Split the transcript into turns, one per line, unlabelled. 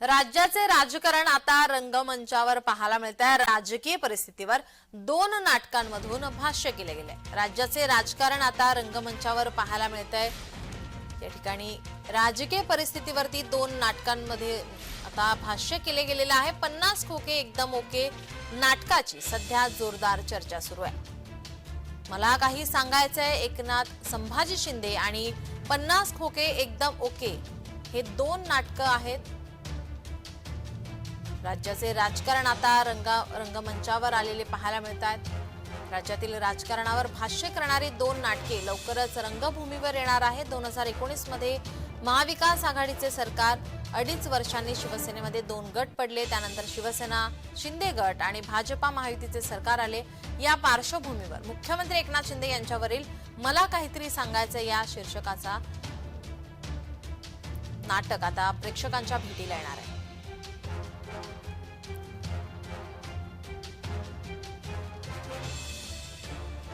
राज्याचे राजकारण आता रंगमंचावर पाहायला मिळत आहे राजकीय परिस्थितीवर दोन नाटकांमधून भाष्य केले गेले. राज्याचे राजकारण आता रंगमंचावर पाहायला मिळत आहे या ठिकाणी राजकीय परिस्थितीवरती दोन नाटकांमध्ये आता भाष्य केले गेलेलं आहे. पन्नास खोके एकदम ओके नाटकाची सध्या जोरदार चर्चा सुरू आहे. मला काही सांगायचंय एकनाथ संभाजी शिंदे आणि पन्नास खोके एकदम ओके हे दोन नाटकं आहेत. राज्याचे राजकारण आता रंगा रंगमंचावर आलेले पाहायला मिळत आहेत राज्यातील राजकारणावर भाष्य करणारी दोन नाटके लवकरच रंगभूमीवर येणार आहेत. दोन हजार एकोणीसमध्ये महाविकास आघाडीचे सरकार अडीच वर्षांनी शिवसेनेमध्ये दोन गट पडले. त्यानंतर शिवसेना शिंदे गट आणि भाजपा महायुतीचे सरकार आले या पार्श्वभूमीवर. मुख्यमंत्री एकनाथ शिंदे यांच्यावरील मला काहीतरी सांगायचं या शीर्षकाचा नाटक आता प्रेक्षकांच्या भेटीला येणार आहे.